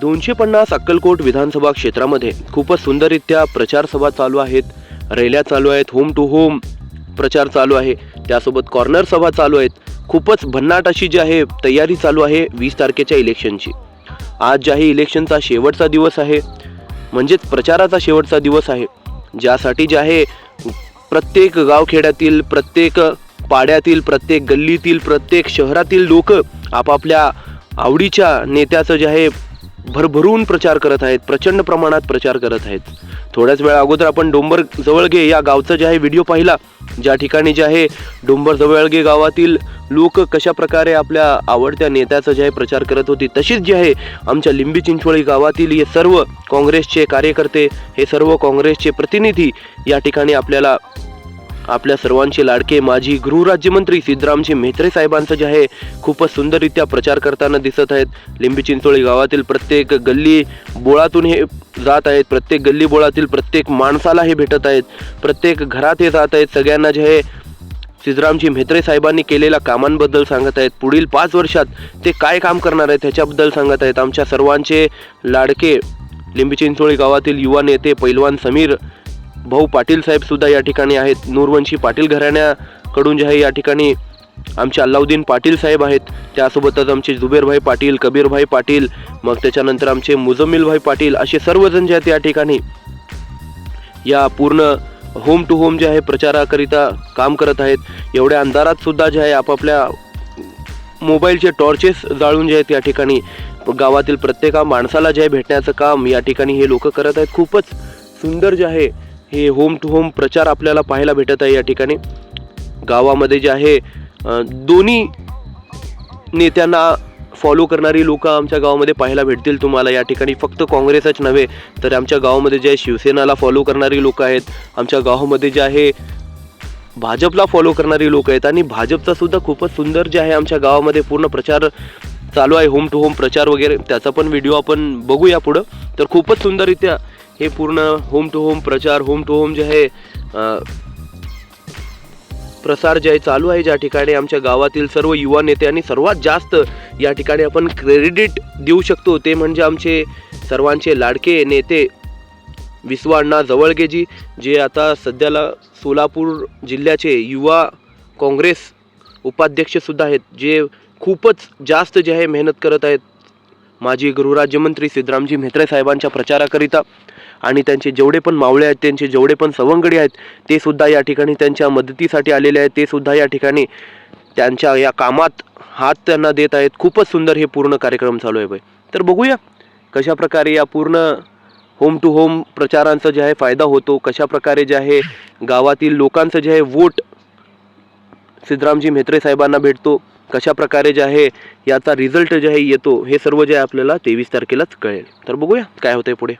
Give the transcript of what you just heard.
दोनशे पन्नास अक्कलकोट विधानसभा क्षेत्रामध्ये खूपच सुंदररित्या प्रचार सभा चालू आहेत. रेल्या चालू आहेत होम टू होम प्रचार चालू आहे. त्यासोबत कॉर्नर सभा चालू आहेत. खूपच भन्नाट अशी जी आहे तयारी चालू आहे वीस तारखेच्या इलेक्शनची. आज जे आहे इलेक्शनचा शेवटचा दिवस आहे. म्हणजेच प्रचाराचा शेवटचा दिवस आहे. ज्यासाठी जे आहे प्रत्येक गावखेड्यातील प्रत्येक पाड्यातील प्रत्येक गल्लीतील प्रत्येक शहरातील लोक आपापल्या आवडीच्या नेत्याचं जे आहे भरभरून प्रचार करत आहेत प्रचंड प्रमाणात प्रचार करत आहेत. थोड्याच वेळा अगोदर आपण डोंबर जवळगे या गावचं जे आहे व्हिडिओ पाहिला. ज्या ठिकाणी जे आहे डोंबर जवळगे गावातील लोक कशा प्रकारे आपल्या आवडत्या नेत्याचा जे आहे प्रचार करत होती तशीच जे आहे आमच्या लिंबी चिंचवळी गावातील हे सर्व काँग्रेसचे कार्यकर्ते हे सर्व काँग्रेसचे प्रतिनिधी या ठिकाणी आपल्याला आपल्या सर्वांचे लाडके माजी गृहराज्यमंत्री सिद्धरामजी म्हेत्रे साहेबांचं जे आहे खूपच सुंदररित्या प्रचार करताना दिसत आहेत. लिंबी चिंचोळी गावातील प्रत्येक गल्ली बोळातून हे जात आहेत. प्रत्येक गल्ली बोळातील प्रत्येक माणसाला हे भेटत आहेत. प्रत्येक घरात हे जात आहेत. सगळ्यांना जे आहे सिद्धरामजी म्हेत्रे साहेबांनी केलेल्या कामांबद्दल सांगत आहेत. पुढील पाच वर्षात ते काय काम करणार आहेत त्याच्याबद्दल सांगत आहेत. आमच्या सर्वांचे लाडके लिंबी चिंचोळी गावातील युवा नेते पैलवान समीर भाऊ पाटील साहेब सुद्धा या ठिकाणी आहेत. नूरवंशी पाटील घराण्याकडून जे आहे या ठिकाणी आमचे अल्लाउद्दीन पाटील साहेब आहेत. त्यासोबतच आमचे जुबेरभाई पाटील कबीरभाई पाटील मग त्याच्यानंतर आमचे मुजम्मिलभाई पाटील असे सर्वजण जे आहेत या ठिकाणी या पूर्ण होम टू होम जे आहे प्रचाराकरिता काम करत आहेत. एवढ्या अंधारात सुद्धा जे आहे आपापल्या मोबाईलचे टॉर्चेस जाळून जे आहेत या ठिकाणी गावातील प्रत्येका माणसाला जे आहे भेटण्याचं काम या ठिकाणी हे लोक करत आहेत. खूपच सुंदर जे आहे हे होम टू होम प्रचार आपल्याला पाहायला भेटत आहे या ठिकाणी. गावामध्ये जे आहे दोन्ही नेत्यांना फॉलो करणारी लोक आमच्या गावामध्ये पाहायला भेटतील तुम्हाला. या ठिकाणी फक्त काँग्रेसच नव्हे तर आमच्या गावामध्ये जे आहे शिवसेनाला फॉलो करणारी लोक आहेत. आमच्या गावामध्ये जे आहे भाजपला फॉलो करणारी लोक आहेत. आणि भाजपचा सुद्धा खूपच सुंदर जे आहे आमच्या गावामध्ये पूर्ण प्रचार चालू आहे होम टू होम प्रचार वगैरे. त्याचा पण व्हिडिओ आपण बघूया पुढं. तर खूपच सुंदररित्या हे पूर्ण होम टू होम प्रचार होम टू होम जे आहे प्रसार जे आहे चालू आहे ज्या ठिकाणी आमच्या गावातील सर्व युवा नेते आणि सर्वात जास्त या ठिकाणी आपण क्रेडिट देऊ शकतो ते म्हणजे आमचे सर्वांचे लाडके नेते विश्वाअण्णा जवळगेजी जे आता सध्याला सोलापूर जिल्ह्याचे युवा काँग्रेस उपाध्यक्षसुद्धा आहेत जे खूपच जास्त जे आहे मेहनत करत आहेत माजी गृहराज्यमंत्री सिद्धरामजी म्हेत्रे साहेबांच्या प्रचाराकरिता. आणि त्यांचे जेवढे पण मावळे आहेत त्यांचे जेवढे पण सवंगडी आहेत ते सुद्धा या ठिकाणी त्यांच्या मदतीसाठी आलेले आहेत ते सुद्धा या ठिकाणी त्यांच्या या कामात हात त्यांना देत आहेत. खूपच सुंदर हे पूर्ण कार्यक्रम चालू आहे बाई तर बघूया कशा प्रकारे या पूर्ण होम टू होम प्रचारांचा जे आहे फायदा होतो कशा प्रकारे जे आहे गावातील लोकांचं जे आहे वोट सिद्धरामजी म्हेत्रे साहेबांना भेटतो कशा प्रकारे जे आहे याचा रिझल्ट जे आहे येतो हे सर्व जे आहे आपल्याला तेवीस तारखेलाच कळेल. तर बघूया काय होतंय पुढे.